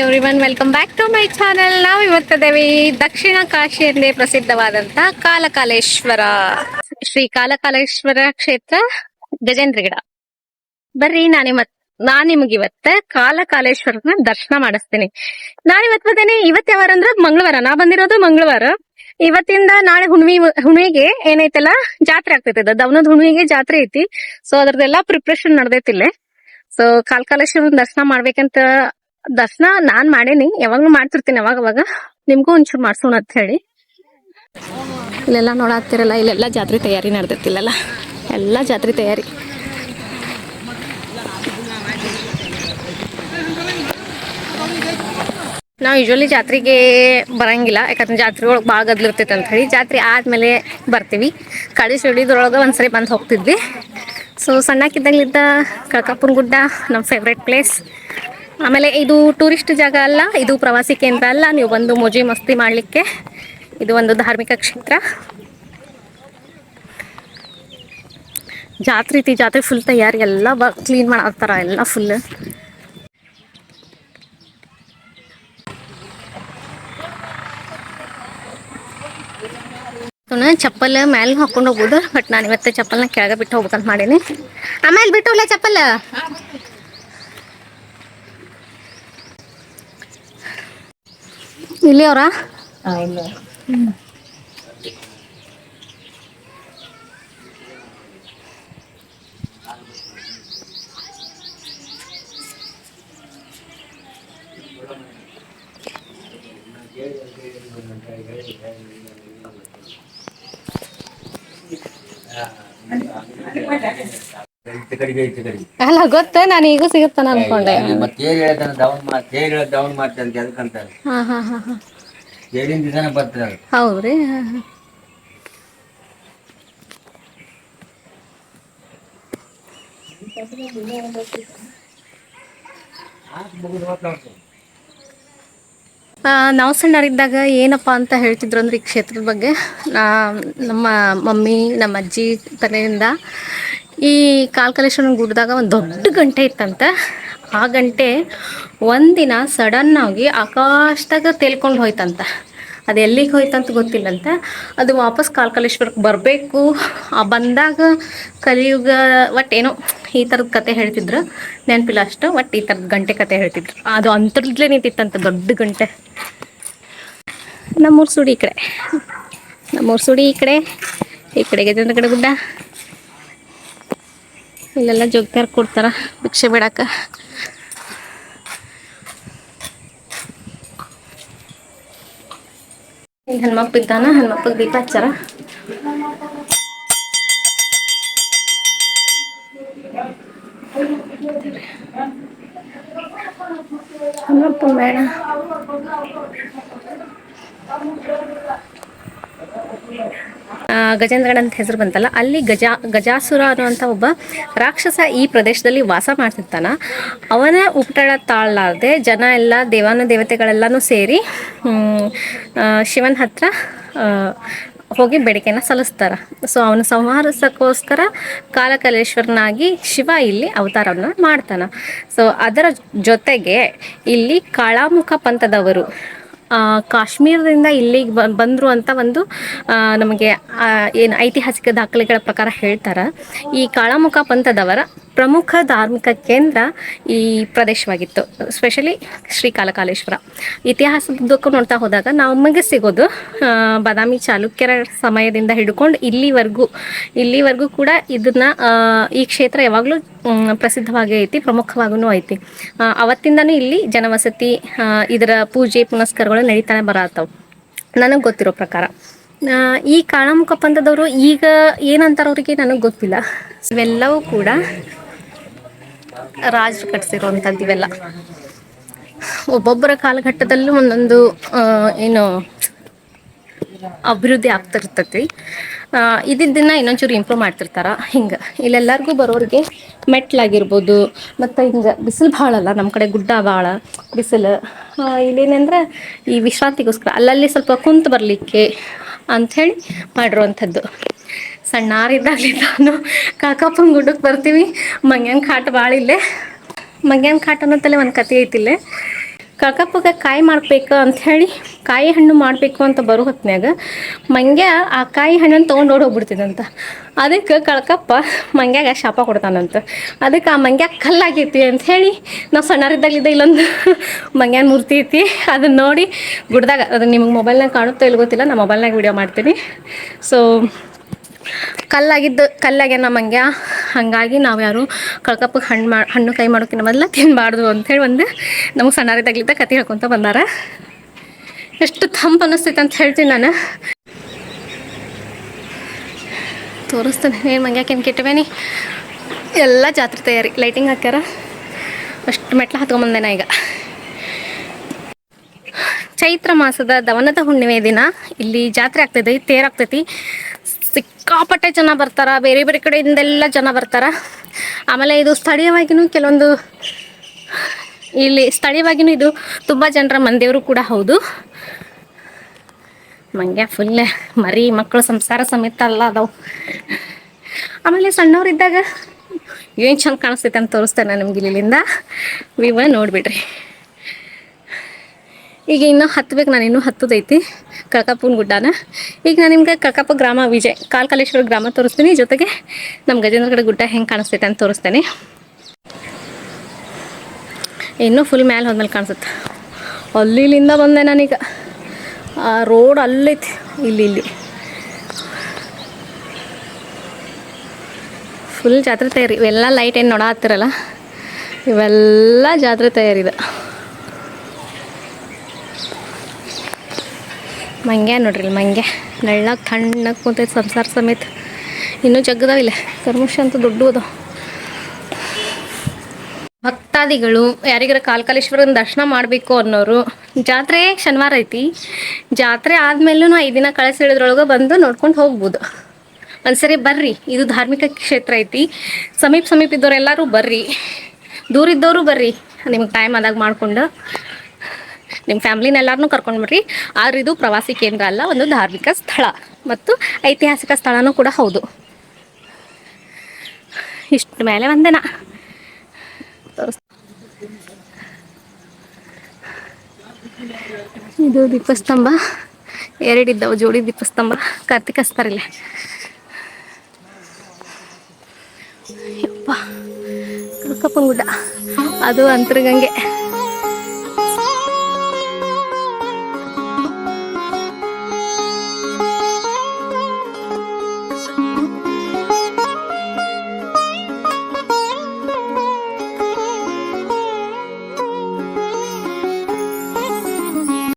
Every one welcome back to my channel ನಾವು ಇವತ್ತಿದ್ದೇವೆ ದಕ್ಷಿಣ ಕಾಶಿ ಎಂದೇ ಪ್ರಸಿದ್ಧವಾದಂತಹ ಕಾಲಕಾಲೇಶ್ವರ. ಶ್ರೀ ಕಾಲಕಾಲೇಶ್ವರ ಕ್ಷೇತ್ರ ಗಜೇಂದ್ರಗಿಡ ಬರ್ರಿ, ನಾನು ಮತ್ ನಾನ್ ನಿಮ್ಗೆ ಇವತ್ತ ಕಾಲಕಾಲೇಶ್ವರನ ದರ್ಶನ ಮಾಡಿಸ್ತೀನಿ. ನಾನ್ ಇವತ್ ಬಂದೇನೆ ಇವತ್ ಯಾವಾರ ಅಂದ್ರ ಮಂಗಳವಾರ. ನಾ ಬಂದಿರೋದು ಮಂಗಳವಾರ. ಇವತ್ತಿಂದ ನಾಳೆ ಹುಣ್ವಿ ಹುಣ್ವಿಗೆ ಏನೈತಲ್ಲ, ಜಾತ್ರೆ ಆಗ್ತೈತೆ ದವನದ ಹುಣ್ವಿಗೆ ಜಾತ್ರೆ ಐತಿ. ಸೊ ಅದ್ರದ್ದೆಲ್ಲಾ ಪ್ರಿಪ್ರೇಷನ್ ನಡ್ದೈತಿಲ್ಲೇ ಸೊ ಕಾಲಕಾಲೇಶ್ವರನ ದರ್ಶನ ಮಾಡ್ಬೇಕಂತ ದರ್ಶನ ನಾನ್ ಮಾಡೇನಿ ಯಾವಾಗ ಮಾಡ್ತಿರ್ತೀನಿ ಅವಾಗ ಅವಾಗ. ನಿಮ್ಗೂ ಒಂಚೂರು ಮಾಡ್ಸೋಣ ಅಂತ ಹೇಳಿ. ಇಲ್ಲೆಲ್ಲ ನೋಡಾತಿರಲ್ಲ ಇಲ್ಲೆಲ್ಲ ಜಾತ್ರೆ ತಯಾರಿ ನಡೆದೈತಿಲ್ಲಲ್ಲ? ಎಲ್ಲ ಜಾತ್ರೆ ತಯಾರಿ. ನಾವು ಯೂಶ್ವಲಿ ಜಾತ್ರೆಗೆ ಬರಂಗಿಲ್ಲ ಯಾಕಂದ್ರೆ ಜಾತ್ರೆ ಒಳಗೆ ಭಾಳ ಗದ್ಲಿರ್ತೈತೆ ಅಂತ ಹೇಳಿ. ಜಾತ್ರೆ ಆದ್ಮೇಲೆ ಬರ್ತೀವಿ. ಕಳಿ ಸುಳಿದ್ರೊಳಗೆ ಒಂದ್ಸರಿ ಬಂದು ಹೋಗ್ತಿದ್ವಿ. ಸೊ ಸಣ್ಣಕ್ಕಿದ್ದಾಗಲಿದ್ದ ಕಳಕಾಪುರ ಗುಡ್ಡ ನಮ್ಮ ಫೇವ್ರೆಟ್ ಪ್ಲೇಸ್ ಆಮೇಲೆ ಇದು ಟೂರಿಸ್ಟ್ ಜಾಗ ಅಲ್ಲ, ಇದು ಪ್ರವಾಸಿ ಕೇಂದ್ರ ಅಲ್ಲ. ನೀವು ಬಂದು ಮೋಜಿ ಮಸ್ತಿ ಮಾಡಲಿಕ್ಕೆ ಇದು ಒಂದು ಧಾರ್ಮಿಕ ಕ್ಷೇತ್ರ. ಜಾತ್ರೆ ಐತಿ, ಜಾತ್ರೆ ಫುಲ್ ತಯಾರಿ, ಎಲ್ಲ ಕ್ಲೀನ್ ಮಾಡತ್ತಾರ ಎಲ್ಲ ಫುಲ್ ಚಪ್ಪಲ್ ಮ್ಯಾಲ ಹಾಕೊಂಡು ಹೋಗುದು ಬಟ್ ನಾನು ಇವತ್ತು ಚಪ್ಪಲ್ನ ಕೆಳಗೆ ಬಿಟ್ಟು ಹೋಗ್ಬೇಕಂತ ಮಾಡೀನಿ. ಆಮೇಲೆ ಬಿಟ್ಟು ಚಪ್ಪಲ್? ಇಲ್ಲಿ ಅವರ ಈಚೆ ಕಡೆಗೆ ಈಚೆ ಕಡೆಗೆ ಅಲ್ಲ ಗೊತ್ತ ನಾನು ಈಗ ಸಿಗುತ್ತಾನ ಅನ್ಕೊಂಡೆ. ಹೌದ್ರಿ ನಾವು ಸಣ್ಣರಿದ್ದಾಗ ಏನಪ್ಪ ಅಂತ ಹೇಳ್ತಿದ್ರು ಅಂದ್ರೆ ಈ ಕ್ಷೇತ್ರದ ಬಗ್ಗೆ ನಾ- ನಮ್ಮ ಮಮ್ಮಿ ನಮ್ಮ ಅಜ್ಜಿ ತಲೆಯಿಂದ ಈ ಕಾಲ್ಕಲೇಶ್ವರನ ಗುಡ್ಡದಾಗ ಒಂದು ದೊಡ್ಡ ಗಂಟೆ ಇತ್ತಂತ. ಆ ಗಂಟೆ ಒಂದಿನ ಸಡನ್ ಆಗಿ ಆಕಾಶದಾಗ ತೇಲ್ಕೊಂಡು ಹೋಯ್ತಂತ. ಅದು ಎಲ್ಲಿಗೆ ಹೋಯ್ತಂತ ಗೊತ್ತಿಲ್ಲಂತ. ಅದು ವಾಪಸ್ ಕಾಲ್ಕಲೇಶ್ವರಕ್ಕೆ ಬರಬೇಕು. ಆ ಬಂದಾಗ ಕಲಿಯುಗ ಒಟ್ಟು ಏನೋ ಈ ಥರದ ಕತೆ ಹೇಳ್ತಿದ್ರು. ನೆನಪಿಲ್ಲ ಅಷ್ಟು ಒಟ್ಟು ಈ ಥರದ ಗಂಟೆ ಕತೆ ಹೇಳ್ತಿದ್ರು. ಅದು ಅಂತರ್ದಲೇ ನಿಂತಿತ್ತಂತ, ದೊಡ್ಡ ಗಂಟೆ. ನಮ್ಮೂರು ಸುಡಿ ಈ ಕಡೆ. ನಮ್ಮೂರು ಸುಡಿ ಈ ಕಡೆ, ಈ ಕಡೆಗೆ ಚಂದ್ರಗಡೆ ಗುಡ್ಡ. ಇಲ್ಲೆಲ್ಲ ಜೋಗ್ತಾರ ಕೊಡ್ತಾರ ಭಿಕ್ಷೆ ಬಿಡಾಕ. ಇಲ್ಲಿ ಹನುಮಪ್ಪ ಇದ್ದಾನ? ಹನುಮಪ್ಪಗೆ ದೀಪ ಹಚ್ಚಾರ? ಹನುಮಪ್ಪ ಬೇಡ. ಗಜೇಂದ್ರಗಡ ಅಂತ ಹೆಸರು ಬಂತಲ್ಲ, ಅಲ್ಲಿ ಗಜ, ಗಜಾಸುರ ಅನ್ನುವಂಥ ಒಬ್ಬ ರಾಕ್ಷಸ ಈ ಪ್ರದೇಶದಲ್ಲಿ ವಾಸ ಮಾಡ್ತಿರ್ತಾನ. ಅವನ ಉಪಟಳ ತಾಳಲಾರದೆ ಜನ ಎಲ್ಲ ದೇವಾನು ದೇವತೆಗಳೆಲ್ಲನೂ ಸೇರಿ ಶಿವನ ಹತ್ರ ಹೋಗಿ ಬೇಡಿಕೆನ ಸಲ್ಲಿಸ್ತಾರೆ. ಸೊ ಅವನ ಸಂಹಾರಿಸೋಕ್ಕೋಸ್ಕರ ಕಾಲಕಲೇಶ್ವರನಾಗಿ ಶಿವ ಇಲ್ಲಿ ಅವತಾರವನ್ನು ಮಾಡ್ತಾನ. ಸೊ ಅದರ ಜೊತೆಗೆ ಇಲ್ಲಿ ಕಾಳಾಮುಖ ಪಂಥದವರು ಕಾಶ್ಮೀರದಿಂದ ಇಲ್ಲಿಗೆ ಬಂದರು ಅಂತ ಒಂದು ನಮಗೆ ಏನು ಐತಿಹಾಸಿಕ ದಾಖಲೆಗಳ ಪ್ರಕಾರ ಹೇಳ್ತಾರೆ. ಈ ಕಾಳಾಮುಖ ಪಂಥದವರ ಪ್ರಮುಖ ಧಾರ್ಮಿಕ ಕೇಂದ್ರ ಈ ಪ್ರದೇಶವಾಗಿತ್ತು ಸ್ಪೆಷಲಿ ಶ್ರೀ ಕಾಲಕಾಲೇಶ್ವರ ಇತಿಹಾಸದಕ್ಕೂ ನೋಡ್ತಾ ಹೋದಾಗ ನಮಗೆ ಸಿಗೋದು ಬಾದಾಮಿ ಚಾಲುಕ್ಯರ ಸಮಯದಿಂದ ಹಿಡ್ಕೊಂಡು ಇಲ್ಲಿವರೆಗೂ ಇಲ್ಲಿವರೆಗೂ ಕೂಡ ಇದನ್ನ ಈ ಕ್ಷೇತ್ರ ಯಾವಾಗಲೂ ಪ್ರಸಿದ್ಧವಾಗಿ ಐತಿ ಪ್ರಮುಖವಾಗೂ ಐತಿ. ಅವತ್ತಿಂದನೂ ಇಲ್ಲಿ ಜನವಸತಿ ಇದರ ಪೂಜೆ ಪುನಸ್ಕಾರಗಳು ನಡೀತಾನೆ ಬರತ್ತವು ನನಗೆ ಗೊತ್ತಿರೋ ಪ್ರಕಾರ ಈ ಕಾಳಮುಖ ಪಂಥದವರು ಈಗ ಏನಂತಾರೆ ಅವರಿಗೆ ನನಗೆ ಗೊತ್ತಿಲ್ಲ. ಇವೆಲ್ಲವೂ ಕೂಡ ರಾಜರು ಕಟ್ಸಿರುವಂಥದ್ದು ಇವೆಲ್ಲ. ಒಬ್ಬೊಬ್ಬರ ಕಾಲಘಟ್ಟದಲ್ಲೂ ಒಂದೊಂದು ಏನು ಅಭಿವೃದ್ಧಿ ಆಗ್ತಿರ್ತೈತಿ ಇದಿದ್ದನ್ನ ಇನ್ನೊಂಚೂರು ಇಂಪ್ರೂವ್ ಮಾಡ್ತಿರ್ತಾರ. ಹಿಂಗೆ, ಇಲ್ಲೆಲ್ಲರಿಗೂ ಬರೋರಿಗೆ ಮೆಟ್ಲಾಗಿರ್ಬೋದು, ಮತ್ತು ಹಿಂಗೆ ಬಿಸಿಲು ಭಾಳ ಅಲ್ಲ ನಮ್ಮ ಕಡೆ ಗುಡ್ಡ ಭಾಳ, ಬಿಸಿಲು. ಇಲ್ಲೇನಂದ್ರೆ ಈ ವಿಶ್ರಾಂತಿಗೋಸ್ಕರ, ಅಲ್ಲಲ್ಲಿ ಸ್ವಲ್ಪ ಕುಂತು ಬರಲಿಕ್ಕೆ ಅಂಥೇಳಿ ಮಾಡಿರುವಂಥದ್ದು. ಸಣ್ಣಾರಿದ್ದಾಗಲಿ ನಾನು ಕಾಕಪ್ಪನ ಗುಡ್ಡಕ್ಕೆ ಬರ್ತೀವಿ. ಮಂಗ್ಯನ ಕಾಟ ಭಾಳ ಇಲ್ಲೇ. ಮಂಗ್ಯಾನ್ ಕಾಟ ತಲೆ ಒಂದು ಕತೆ ಐತಿಲ್ಲೇ ಕಳ್ಕಪ್ಪಗೆ ಕಾಯಿ ಮಾಡ್ಬೇಕು ಅಂಥೇಳಿ ಕಾಯಿ ಹಣ್ಣು ಮಾಡಬೇಕು ಅಂತ ಬರೋ ಹೊತ್ನ್ಯಾಗ ಮಂಗ್ಯ ಆ ಕಾಯಿ ಹಣ್ಣನ್ನು ತೊಗೊಂಡು ಹೋಗ್ಬಿಡ್ತಿದಂತ ಅದಕ್ಕೆ ಕಳಕಪ್ಪ ಮಂಗ್ಯಾಗ ಶಾಪ ಕೊಡ್ತಾನಂತ. ಅದಕ್ಕೆ ಆ ಮಂಗ್ಯ ಕಲ್ಲಾಗೈತಿ ಹೇಳಿ ನಾವು ಸಣ್ಣರಿದ್ದಾಗಲಿದ್ದ ಇಲ್ಲೊಂದು ಮಂಗ್ಯಾನ ಮೂರ್ತಿ ಐತಿ. ಅದನ್ನ ನೋಡಿ ಗುಡ್ದಾಗ ಅದು ನಿಮ್ಗೆ ಮೊಬೈಲ್ನಾಗ ಕಾಣುತ್ತೋ ಇಲ್ಲ ಗೊತ್ತಿಲ್ಲ ನಾನು ಮೊಬೈಲ್ನಾಗ ವಿಡಿಯೋ ಮಾಡ್ತೀನಿ. ಸೊ ಕಲ್ಲಾಗಿದ್ದು, ಕಲ್ಲಾಗ್ಯಾನ ಮಂಗ್ಯ. ಹಾಗಾಗಿ ನಾವು ಯಾರು ಕಳ್ಕಪ್ಪಗೆ ಹಣ್ಣು ಮಾ, ಹಣ್ಣು ಕೈ ಮಾಡೋಕ್ಕಿಂತ ಮೊದಲ ತಿನ್ನಬಾರ್ದು ಅಂಥೇಳಿ ಒಂದು ನಮಗೆ ತಗ್ಲಿದ್ದ ಕತೆ ಹೇಳ್ಕೊತ ಬಂದಾರ. ಎಷ್ಟು ತಂಪು ಅನ್ನಿಸ್ತೈತೆ ಅಂತ ಹೇಳ್ತೀನಿ ನಾನು. ತೋರಿಸ್ತೇನೆ. ಏನು ಮಂಗ್ಯಾಕೇನು ಕೆಟ್ಟವೇನಿ ಎಲ್ಲ ಜಾತ್ರೆ ತಯಾರಿ. ಲೈಟಿಂಗ್ ಹಾಕ್ಯಾರ. ಅಷ್ಟು ಮೆಟ್ಲು ಹತ್ಕೊಂಬಂದೆ ನಾ ಈಗ. ಚೈತ್ರ ಮಾಸದ ದವನದ ಹುಣ್ಣಿಮೆ ದಿನ. ಇಲ್ಲಿ ಜಾತ್ರೆ ಆಗ್ತೈತಿ ತೇರಾಗ್ತೈತಿ. ಸಿಕ್ಕಾಪಟ್ಟೆ ಜನ ಬರ್ತಾರೆ, ಬೇರೆ ಬೇರೆ ಕಡೆಯಿಂದೆಲ್ಲ ಜನ ಬರ್ತಾರೆ. ಆಮೇಲೆ ಇದು ಸ್ಥಳೀಯವಾಗಿಯೂ ಕೆಲವೊಂದು, ಇಲ್ಲಿ ಸ್ಥಳೀಯವಾಗಿಯೂ ಇದು ತುಂಬ ಜನರ ಮಂದಿಯವರು ಕೂಡ ಹೌದು. ಮಂಗ್ಯ ಫುಲ್ ಮರಿ ಮಕ್ಕಳು ಸಂಸಾರ ಸಮೇತ ಅಲ್ಲ ಅದಾವು. ಆಮೇಲೆ ಸಣ್ಣವರಿದ್ದಾಗ ಏನು ಚಂದ ಕಾಣಿಸ್ತೈತೆ ಅಂತ ತೋರಿಸ್ತೇನೆ ನಿಮ್ಗೆ ಇಲ್ಲಿಂದ. ವಿವ ನೋಡಿಬಿಡ್ರಿ. ಈಗ ಇನ್ನೂ ಹತ್ಬೇಕು ನಾನು ಇನ್ನೂ ಹತ್ತದೈತಿ. ಕಳಕಪ್ಪನ ಗುಡ್ಡನ. ಈಗ ನಾನು ನಿಮ್ಗೆ ಕಳಕಪ್ಪ ಗ್ರಾಮ ವಿಜಯ್, ಕಾಲ್ಕಾಲೇಶ್ವರ ಗ್ರಾಮ ತೋರಿಸ್ತೀನಿ. ಜೊತೆಗೆ ನಮ್ಮ ಗಜೇಂದ್ರಗಡ ಗುಡ್ಡ ಹೆಂಗೆ ಕಾಣಿಸ್ತೈತೆ ಅಂತ ತೋರಿಸ್ತೇನೆ. ಇನ್ನೂ ಫುಲ್ ಮ್ಯಾಲೆ ಹೋದ್ಮೇಲೆ ಕಾಣಿಸುತ್ತೆ. ಅಲ್ಲಿ ಇಲ್ಲಿಂದ ಬಂದೆ ನಾನೀಗ. ಆ ರೋಡ್ ಅಲ್ಲೈತಿ, ಇಲ್ಲಿ ಇಲ್ಲಿ. ಫುಲ್ ಜಾತ್ರೆ ತಯಾರಿ. ಇವೆಲ್ಲ ಲೈಟ್ ಏನು ನೋಡ ಹತ್ತಿರಲ್ಲ ಇವೆಲ್ಲ ಜಾತ್ರೆ ತಯಾರಿದೆ. ಮಂಗ್ಯ ನೋಡ್ರಿ ಇಲ್ಲಿ ಮಂಗ್ಯ. ನಳ್ಳಾಗ ತಣ್ಣಗೆ ಕುಂತೈತೆ ಸಂಸಾರ ಸಮೇತ. ಇನ್ನೂ ಜಗ್ಗದಾವಿಲ್ಲ ಕರ್ಮುಷ ಅಂತ ದೊಡ್ಡ ಅದಾವ. ಭಕ್ತಾದಿಗಳು, ಯಾರಿಗಾರ ಕಾಲ್ಕಾಲೇಶ್ವರನ ದರ್ಶನ ಮಾಡಬೇಕು ಅನ್ನೋರು, ಜಾತ್ರೆ ಶನಿವಾರ ಐತಿ. ಜಾತ್ರೆ ಆದ್ಮೇಲೂ ಐದು ದಿನ ಕಳಿಸಿಳಿದ್ರೊಳಗೆ ಬಂದು ನೋಡ್ಕೊಂಡು ಹೋಗ್ಬೋದು. ಒಂದ್ಸರಿ ಬರ್ರಿ. ಇದು ಧಾರ್ಮಿಕ ಕ್ಷೇತ್ರ ಐತಿ. ಸಮೀಪ ಸಮೀಪ ಇದ್ದವ್ರು ಎಲ್ಲರೂ ಬರ್ರಿ. ದೂರ ಇದ್ದವರು ಬರ್ರಿ. ನಿಮ್ಗೆ ಟೈಮ್ ಆದಾಗ ಮಾಡ್ಕೊಂಡು. ನಿಮ್ಮ ಫ್ಯಾಮ್ಲಿನ ಎಲ್ಲರನ್ನೂ ಕರ್ಕೊಂಡು ಬರ್ರಿ ಆದ್ರೆ ಇದು ಪ್ರವಾಸಿ ಕೇಂದ್ರ ಅಲ್ಲ, ಒಂದು ಧಾರ್ಮಿಕ ಸ್ಥಳ ಮತ್ತು ಐತಿಹಾಸಿಕ ಸ್ಥಳನೂ ಕೂಡ ಹೌದು. ಇಷ್ಟು ಮೇಲೆ ಒಂದೇನ ಇದು ದೀಪಸ್ತಂಭ. ಎರಡಿದ್ದಾವೆ, ಜೋಡಿ ದೀಪಸ್ತಂಭ. ಕಾರ್ತಿಕ ಹಚ್ತಾರಿಲ್ಲ ಯಪ್ಪ ಗುಡ್ಡ ಅದು ಅಂತರಗಂಗೆ.